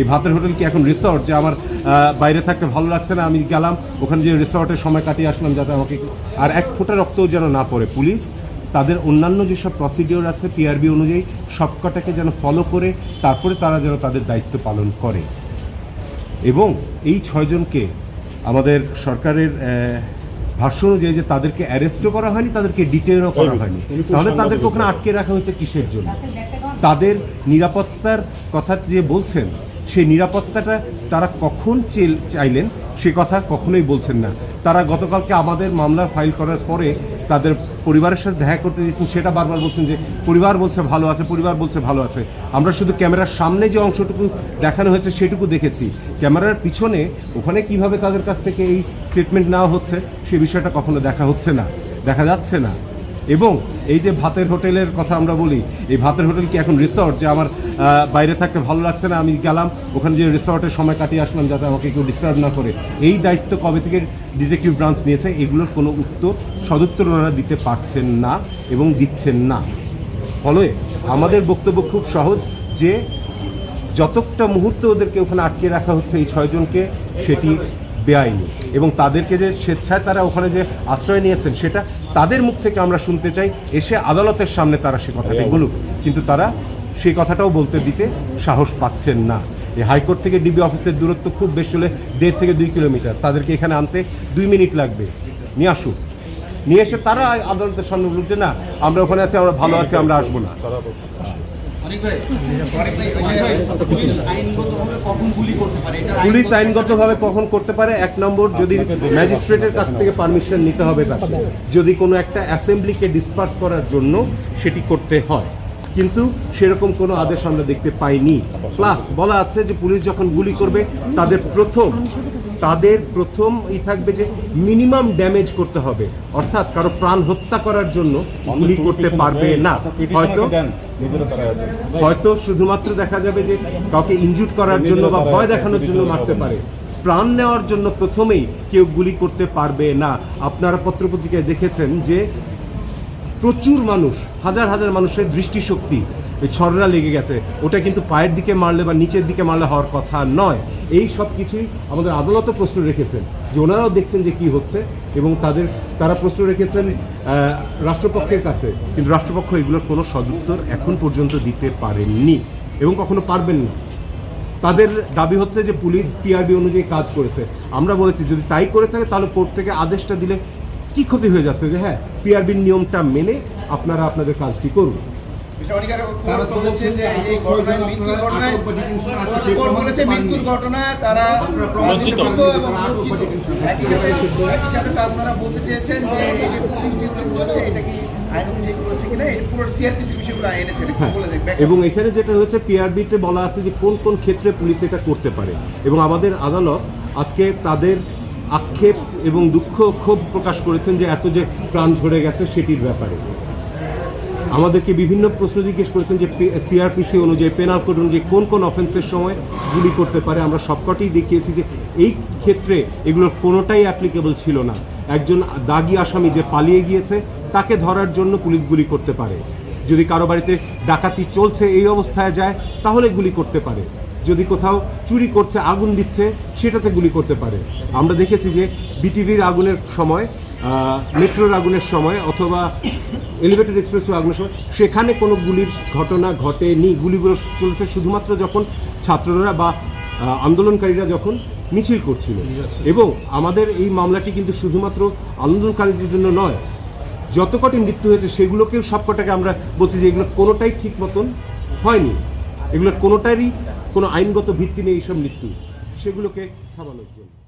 এই ভাতের হোটেল কি এখন রিসর্ট যে আমার বাইরে থাকতে ভালো লাগছে না আমি গেলাম ওখানে যে রিসর্টে সময় কাটিয়ে আসলাম যাতে আমাকে আর এক ফোঁটা রক্তও যেন না পড়ে। পুলিশ তাদের অন্যান্য যেসব প্রসিডিওর আছে পিআরবি অনুযায়ী সবকটাকে যেন ফলো করে তারপরে তারা যেন তাদের দায়িত্ব পালন করে। এবং এই ছয়জনকে আমাদের সরকারের ভাষ্য অনুযায়ী যে তাদেরকে অ্যারেস্টও করা হয়নি তাদেরকে ডিটেনও করা হয়নি। তাহলে তাদেরকে ওখানে আটকে রাখা হয়েছে কিসের জন্য? তাদের নিরাপত্তার কথা যে বলছেন সেই নিরাপত্তাটা তারা কখন চাইলেন সে কথা কখনোই বলছেন না। তারা গতকালকে আমাদের মামলা ফাইল করার পরে তাদের পরিবারের সাথে দেখা করতে দিয়েছেন সেটা বারবার বলছেন যে পরিবার বলছে ভালো আছে, পরিবার বলছে ভালো আছে। আমরা শুধু ক্যামেরার সামনে যে অংশটুকু দেখানো হয়েছে সেটুকু দেখেছি। ক্যামেরার পিছনে ওখানে কীভাবে তাদের কাছ থেকে এই স্টেটমেন্ট নেওয়া হচ্ছে, সে বিষয়টা কখনো দেখা হচ্ছে না, দেখা যাচ্ছে না। এবং এই যে ভাতের হোটেলের কথা আমরা বলি, এই ভাতের হোটেল কি এখন রিসর্ট যে আমার বাইরে থাকতে ভালো লাগছে না, আমি গেলাম, ওখানে যে রিসর্টে সময় কাটিয়ে আসলাম যাতে আমাকে কেউ ডিস্টার্ব না করে। এই দায়িত্ব কবে থেকে ডিটেকটিভ ব্রাঞ্চ নিয়েছে, এগুলোর কোনো উত্তর সদুত্তর ওনারা দিতে পারছেন না এবং দিচ্ছেন না। ফলে আমাদের বক্তব্য খুব সহজ যে যতটা মুহূর্ত ওদেরকে ওখানে আটকে রাখা হচ্ছে এই ছয়জনকে, সেটি বেআইনি এবং তাদেরকে যে স্বেচ্ছায় তারা ওখানে যে আশ্রয় নিয়েছেন সেটা তাদের মুখ থেকে আমরা শুনতে চাই। এসে আদালতের সামনে তারা সে কথাটা বলুক। কিন্তু তারা সেই কথাটাও বলতে দিতে সাহস পাচ্ছেন না। এই হাইকোর্ট থেকে ডিবি অফিসের দূরত্ব খুব বেশি হলে দেড় থেকে দুই কিলোমিটার। তাদেরকে এখানে আনতে দুই মিনিট লাগবে। নিয়ে আসুক নিয়ে এসে তারা আদালতের সামনে বলুক যে না আমরা ওখানে আছি আমরা ভালো আছি আমরা আসব না। পুলিশ আইনগতভাবে কখন করতে পারে? এক নম্বর যদি ম্যাজিস্ট্রেটের কাছ থেকে পারমিশন নিতে হবে তাকে। যদি কোনো একটা অ্যাসেম্বলিকে ডিসপার্স করার জন্য সেটি করতে হয়। কিন্তু সেরকম কোনো আদেশ আমরা দেখতে পাইনি। প্লাস বলা আছে যে পুলিশ যখন গুলি করবে তাদের প্রথম তাদের প্রথম ই থাকবে যে মিনিমাম ড্যামেজ করতে হবে। অর্থাৎ কারও প্রাণ হত্যা করার জন্য গুলি করতে পারবে না। হয়তো হয়তো শুধুমাত্র দেখা যাবে যে কাউকে ইনজুট করার জন্য বা ভয় দেখানোর জন্য মারতে পারে। প্রাণ নেওয়ার জন্য প্রথমেই কেউ গুলি করতে পারবে না। আপনারা পত্রপত্রিকায় দেখেছেন যে প্রচুর মানুষ, হাজার হাজার মানুষের দৃষ্টিশক্তি এই ছড়রা লেগে গেছে। ওটা কিন্তু পায়ের দিকে মারলে বা নিচের দিকে মারলে হওয়ার কথা নয়। এই সব কিছুই আমাদের আদালতও প্রশ্ন রেখেছেন যে ওনারাও দেখছেন যে কি হচ্ছে এবং তাদের, তারা প্রশ্ন রেখেছেন রাষ্ট্রপক্ষের কাছে। কিন্তু রাষ্ট্রপক্ষ এগুলোর কোনো সদুত্তর এখন পর্যন্ত দিতে পারেননি এবং কখনো পারবেন না তাদের দাবি হচ্ছে যে পুলিশ টিআরবি অনুযায়ী কাজ করেছে। আমরা বলেছি, যদি তাই করে থাকে, তাহলে কোর্ট থেকে আদেশটা দিলে কি ক্ষতি হয়ে যাচ্ছে? যে হ্যাঁ পিআরবির নিয়মটা মেনে আপনারা আপনাদের কাজটি করুন। মৃত্যুর তারা আপনারা বলতে চেয়েছেন যে এই যে পুলিশ এটা কি এবং এখানে যেটা হয়েছে পিআরবিতে বলা আছে যে কোন কোন ক্ষেত্রে পুলিশ এটা করতে পারে। এবং আমাদের আদালত আজকে তাদের আক্ষেপ এবং দুঃখ ক্ষোভ প্রকাশ করেছেন যে এত যে প্রাণ ঝরে গেছে সেটির ব্যাপারে। আমাদেরকে বিভিন্ন প্রশ্ন জিজ্ঞেস করেছেন যে সিআরপিসি অনুযায়ী পেনাল কোড অনুযায়ী কোন কোন অফেন্সের সময় গুলি করতে পারে। আমরা সবকটাই দেখিয়েছি যে এই ক্ষেত্রে এগুলোর কোনোটাই অ্যাপ্লিকেবল ছিল না। একজন দাগি আসামি যে পালিয়ে গিয়েছে, তাকে ধরার জন্য পুলিশ গুলি করতে পারে। যদি কারও বাড়িতে ডাকাতি চলছে, এই অবস্থায় যায়, তাহলে গুলি করতে পারে। যদি কোথাও চুরি করছে, আগুন দিচ্ছে, সেটাতে গুলি করতে পারে। আমরা দেখেছি যে বিটিভির আগুনের সময় মেট্রোর আগুনের সময় অথবা এলিভেটেড এক্সপ্রেস আগুনের সময় সেখানে কোনো গুলির ঘটনা ঘটেনি। গুলিগুলো চলেছে শুধুমাত্র যখন ছাত্ররা বা আন্দোলনকারীরা যখন মিছিল করছিল। এবং আমাদের এই মামলাটি কিন্তু শুধুমাত্র আন্দোলনকারীদের জন্য নয় যত কটি মৃত্যু হয়েছে সেগুলোকেও সবকটাকে আমরা বলছি যে এগুলো কোনোটাই ঠিক মতন হয়নি। এগুলোর কোনোটারই কোনো আইনগত ভিত্তি নেই এইসব মৃত্যু। সেগুলোকে থামানোর জন্য।